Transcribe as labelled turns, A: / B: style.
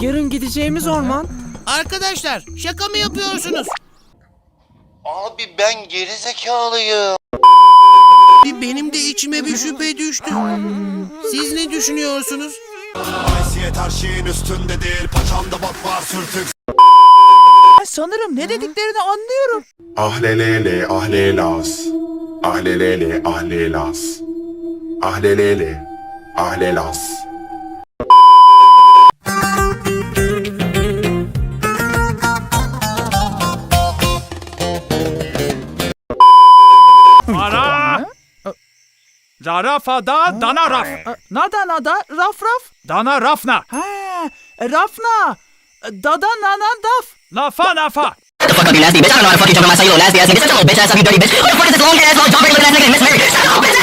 A: Yarın gideceğimiz orman.
B: Arkadaşlar şaka mı yapıyorsunuz?
C: Abi ben geri zekalıyım.
B: Benim de içime bir şüphe düştü. Siz ne düşünüyorsunuz?
D: Haysiyet her şeyin üstündedir. Paçamda bak var sürtük.
E: Sanırım ne dediklerini anlıyorum.
F: Ahlelele ahlelas. Ahlelele ahlelas. Ahlelele ahlelas.
G: Zarafada dana raf.
E: Nada nada raf raf.
G: Dana rafna.
E: Ha, rafna. Dada nana daf.
G: Lafa nafa.
H: the fuck up, you nasty bitch. I don't know how to fucking jump on my cellular last ass nigga. A little bitch ass, you dirty bitch. What the fuck is this long ass, long jumper looking ass nigga? Miss Mary. Shut up, bitch.